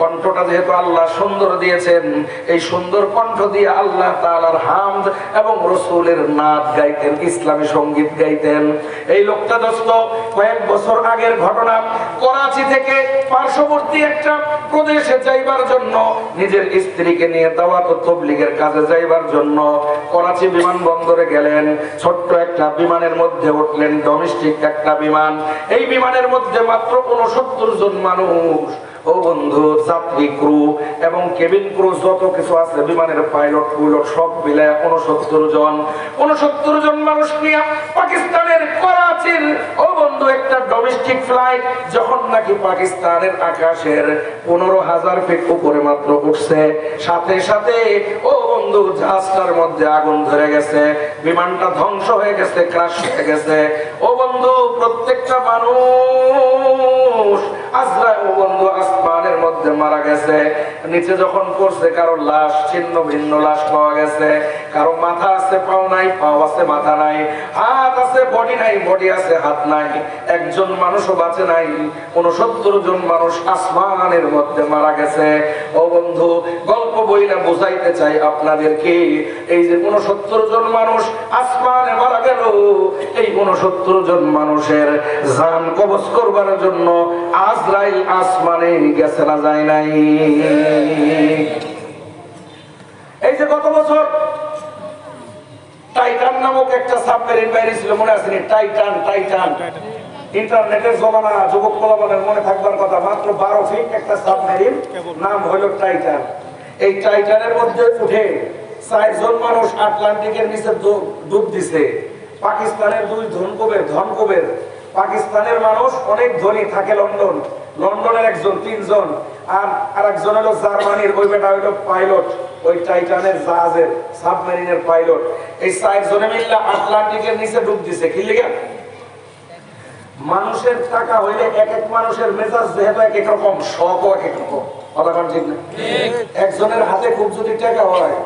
কণ্ঠটা যেহেতু আল্লাহ সুন্দর দিয়েছেন, এই সুন্দর কণ্ঠ দিয়ে আল্লাহ তাআলার হামদ এবং রসুলের নাচ গাইতেন, ইসলামী সংগীত গাইতেন। এই লোকটা দোস্ত, কয়েক বছর আগের ঘটনা, করাচি থেকে পার্শ্ববর্তী একটা প্রদেশে যাইবার জন্য, নিজের স্ত্রীকে নিয়ে দাওয়াত তবলিগের কাজে যাইবার জন্য করাচি বিমানবন্দরে গেলেন। ছোট্ট একটা বিমানের মধ্যে উঠলেন ডোমেস্টিক একটা বিমান। এই বিমানের মধ্যে মাত্র উনসত্তর জন মানুষ ও বন্ধু যাত্রী ক্রু এবং কেবিন ক্রু যত কিছু আছে, বিমানের পাইলট, পুইলট, সব মিলে উনসত্তর জন। উনসত্তর জন মানুষ নিয়ে পাকিস্তানের করাচির, ও বন্ধু, একটা ডোমেস্টিক ফ্লাইট যখন নাকি পাকিস্তানের আকাশের পনেরো হাজার ফিট উপরে মাত্র উঠছে, সাথে সাথে, ও বন্ধু, জাহাজটার মধ্যে আগুন ধরে গেছে, বিমানটা ধ্বংস হয়ে গেছে ক্রাশ হয়ে গেছে। ও বন্ধু, প্রত্যেকটা মানুষ মধ্যে মারা গেছে। নিচে যখন পড়ছে, কারও লাশ, ছিন্ন ভিন্ন লাশ পাওয়া গেছে। কারও মাথা আছে, পাও নাই, পাও আছে, মাথা নাই। হাত আছে, বডি নাই, বডি আছে, হাত নাই। একজন মানুষও বাঁচে নাই। কোন সত্তর জন মানুষ আসমানের মধ্যে মারা গেছে। ও বন্ধু, গল্প বইলা বোঝাইতে চাই আপনাদেরকে, এই যে উনসত্তর জন মানুষ আসমানে মারা গেল, এই উনসত্তর জন মানুষের জান কবজ করবার জন্য আজরাইল আসমানে গেছে না যায় নাই। এই যে গত বছর টাইটান নামক একটা সাবমেরিন বাইরে ছিল, মনে আছে টাইটান টাইটান। ইন্টারনেটের জমানা, যুবক কলাবনের মনে থাকবার কথা, মাত্র বারো ফিট একটা সাবমেরিন, নাম হলো টাইটান। এই টাইটানের মধ্যে উঠে চারজন মানুষ আটলান্টিকের নিচে ডুব- দিছে। পাকিস্তানের দুই ধনকুবের ধনকুবের। পাকিস্তানের মানুষ অনেক ধনী, থাকে লন্ডন। লন্ডনের একজন, তিনজন। আর আর একজন হলো জার্মানির, ওই বেটা হইল পাইলট, ওই টাইটানের জাহাজের, সাবমেরিনের পাইলট। এই চারজনে মিল্লা আটলান্টিকের নিচে ডুব দিছে। কি লিগা? মানুষের টাকা হইলে এক এক মানুষের মেজাজ যেহেতু এক এক রকম শখও এক এক রকম। কথা কোন ঠিক না? একজনের হাতে খুব যদি টাকা হয়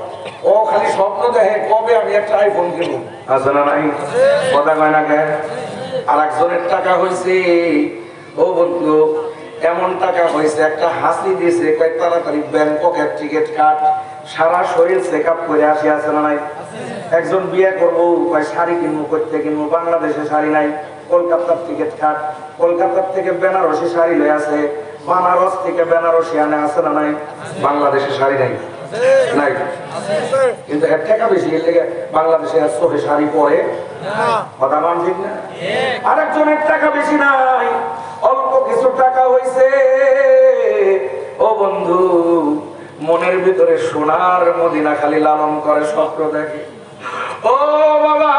ও খালি স্বপ্ন দেখে কবে আমি একটা আইফোন কিনবো? আছে না নাই? কথা কয় না কে? আর একজনের টাকা হয়েছে ও বন্ধু এমন টাকা হয়েছে একটা হাসি দিয়েছে কয়েক তাড়াতাড়ি ব্যাংককের টিকিট কাট সারা শরীর চেক আপ করে আসি, আছে না নাই? একজন বিয়ে করব, কয় শাড়ি কিনবো, করতে কিনবো, বাংলাদেশে শাড়ি নাই, কলকাতার টিকিট কাট কলকাতার থেকে বেনারসি শাড়ি লয়ে আছে, বানারস থেকে বেনারসি আনে, আছে না নাই? বাংলাদেশে শাড়ি নাই। নাই। কিন্তু এর টাকা বেশি এর বাংলাদেশে শাড়ি পরে। কথা মান ঠিক না? আরেকজনের টাকা বেশি নাই, অল্প কিছু টাকা হইছে। ও বন্ধু মনের ভিতরে সোনার মদিনা খালি লালন করে স্বপ্ন দেখে। ও বাবা,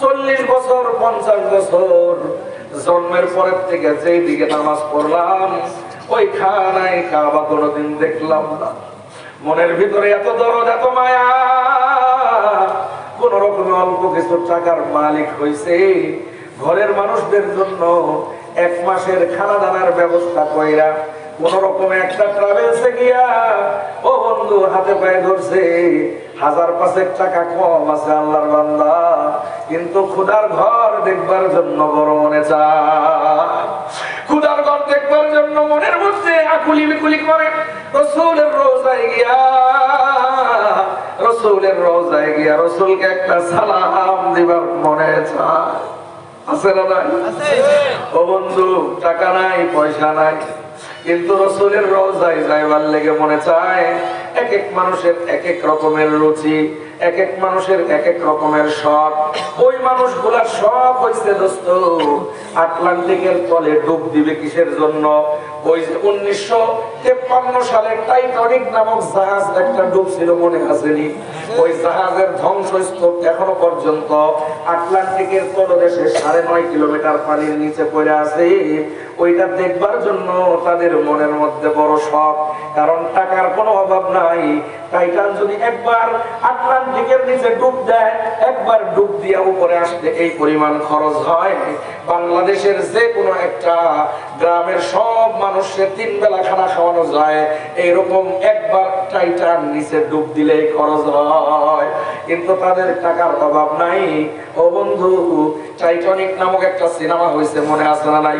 চল্লিশ বছর, পঞ্চাশ বছর, জন্মের পরের থেকে যেই দিকে নামাজ পড়লাম ওই খানায় কাবা কোনোদিন দেখলাম না। মনের ভিতরে এত দরদ, এত মায়া, কোন রকমে অল্প কিছু টাকার মালিক হয়েছে ঘরের মানুষদের জন্য এক মাসের খানা দানার ব্যবস্থা কইরা কোন রকমে একটা ট্রাভেলসে গিয়া ও বন্ধু হাতে পায়ে ধরছে। হাজার পাঁচেক টাকা কম আছে আল্লাহর বান্দা কিন্তু খুদার ঘর দেখবার জন্য বড় মনে চায়। খুদার ঘর দেখবার জন্য মনের মধ্যে আকুলি বিকুলি করে রসুলের রোজায় গিয়া রসুলের রোজায় গিয়া রসুলকে একটা সালাম দিবার মনে চায়। আছে না নাই? ও বন্ধু টাকা নাই পয়সা নাই। কিন্তু রসুলের রোজায় যাইবার লেগে মনে চায় এক এক মানুষের এক এক রকমের রুচি এক এক মানুষের এক এক রকমের শখ। ওই মানুষগুলার শখ হয়েছে দোস্ত, আটলান্টিকের তলে ডুব দিবে কিসের জন্য? ওই যে উনিশশো তেপ্পান্ন সালে টাইটানিক নামক জাহাজ একটা ডুব ছিল, মনে আসেনি? ওই জাহাজের ধ্বংসস্তূপ এখনও পর্যন্ত আটলান্টিকের তলদেশে সাড়ে নয় কিলোমিটার পানির নিচে পড়ে আছে। ওইটা দেখবার জন্য তাদের মনের মধ্যে বড় শখ। কারণ টাকার কোনো অভাব নাই। টাইটান যদি একবার আটলান্টিকের নিচে ডুব দেয়, একবার ডুব দিয়ে উপরে আসতে এই পরিমাণ খরচ হয়। বাংলাদেশের যে কোনো একটা গ্রামের সব মানুষকে তিন বেলা খানা খাওয়ানো যায়। এইরকম একবার টাইটার নিচে ডুব দিলে খরচ হয়। কিন্তু তাদের টাকার অভাব নাই। ও বন্ধু টাইটানিক নামক একটা সিনেমা হয়েছে মনে আছে না নাই?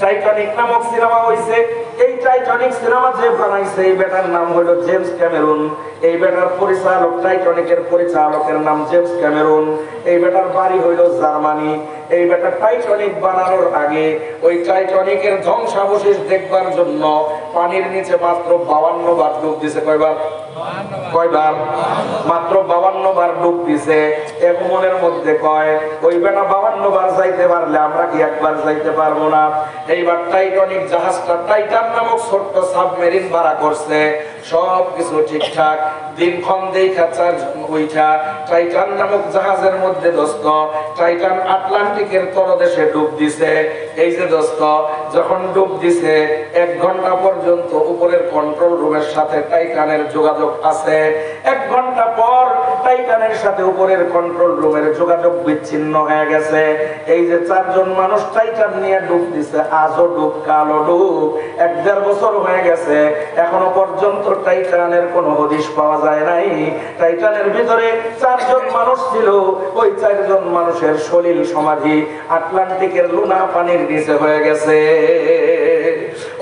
টাইটানিক নামক সিনেমা হয়েছে এই টাইটানিক সিনেমা যে বানাইছে, এই বেটার নাম হলো জেমস ক্যামেরুন এই বেটার পরিচালক টাইটানিকের পরিচালকের নাম জেমস ক্যামেরুন এই বেটার বাড়ি হইল জার্মানি। এই বেটার টাইটানিক বানানোর আগে ওই টাইটানিকের ধ্বংসাবশেষ দেখবার জন্য পানির নিচে মাত্র বাউান্ন বার ডুব দিছে কয়বার? কয়বার মাত্র বাউান্ন বার ডুব দিছে। এক মনের মধ্যে কয়, ওই বেটা বাউান্ন বার যাইতে পারলে আমরা কি একবার যাইতে পারব না? এইবার টাইটানিক জাহাজটা টাইটান নামক ছোট্ট সাবমেরিন ভাড়া করছে। সব কিছু ঠিকঠাক। দিনক্ষণ দেখা ওইটা টাইটান নামক জাহাজের মধ্যে দোস্ত টাইটান আটলান্টিকের তলদেশে ডুব দিছে। এই যে দোস্ত, যখন ডুব দিছে, এক ঘণ্টা পর্যন্ত উপরের কন্ট্রোল রুমের সাথে টাইটানের যোগাযোগ আছে। এক ঘণ্টা পর টাইটানের সাথে উপরের কন্ট্রোল রুমের যোগাযোগ বিচ্ছিন্ন হয়ে গেছে। এই যে চারজন মানুষ টাইটান নিয়ে ডুব দিছে, আজও ডুব কালো ডুব, এক দেড় বছর হয়ে গেছে, এখনও পর্যন্ত টাইটানের কোনো হদিশ পাওয়া যায় নাই। টাইটানের ভিতরে চারজন মানুষ ছিল, ওই চারজন মানুষের সলিল সমাধি আটলান্টিকের লুনা পানির নিচে হয়ে গেছে।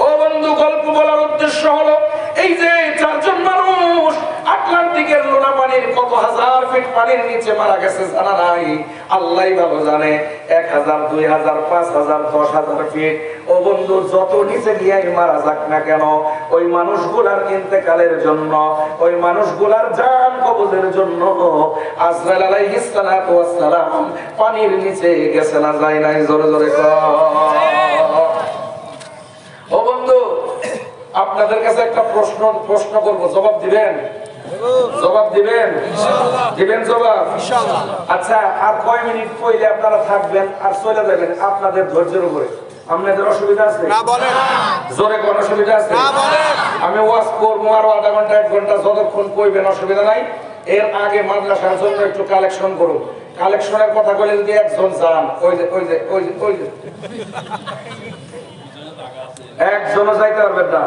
ও বন্ধু, গল্প বলার উদ্দেশ্য হলো, এই যে চারজন মানুষ আটলান্টিকের লোনা পানির কত হাজার পানির নিচে মারা গেছে, জানা নাই। আল্লাহ ভালো জানে, এক হাজার, দুই হাজার, পাঁচ হাজার, দশ হাজার ফিট ও বন্ধু, যত নিচে গিয়ে মারা যাক না কেন, ওই মানুষগুলার ইন্তেকালের জন্য, ওই মানুষগুলার জান কবজের জন্য সালাম পানির নিচে গেছে না যায় নাই, জোরে জোরে ও বন্ধু, আপনাদের কাছে একটা প্রশ্ন প্রশ্ন করব, জবাব দিবেন? জবাব দিবেন? দিবেন জবাব? আচ্ছা আর কয় মিনিট কইলে আপনারা থাকবেন আর চলে যাবেন আপনাদের ধৈর্যের উপরে? আপনাদের অসুবিধা আছে? না বলেন। জোরে কোন অসুবিধা আছে? না বলেন। আমি ওয়াজ করব আরও আধা ঘণ্টা এক ঘণ্টা যতক্ষণ কইবেন অসুবিধা নাই। এর আগে মাদ্রাসার জন্য একটু কালেকশন করুন। কালেকশনের কথা বলে যদি একজন যান ওই যে ওই যে ওই যে ওই যে। একজনও যাইতে পারবেন না।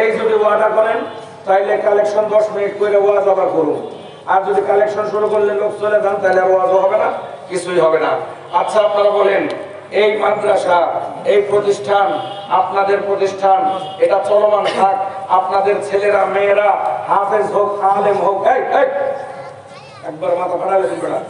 এই যদি ওয়াদা করেন তাইলে কালেকশন দশ মিনিট করে ওয়াজ আবার করুন। আর যদি কালেকশন শুরু করলে লোক চলে যান তাহলে আর ওয়াজও হবে না, কিছুই হবে না। আচ্ছা আপনারা বলেন, এই মাদ্রাসা, এই প্রতিষ্ঠান, আপনাদের প্রতিষ্ঠান, এটা চলমান থাক, আপনাদের ছেলেরা, মেয়েরা, হাফেজ হোক, আলেম হোক একবার মাথা ফাটালে বেড়া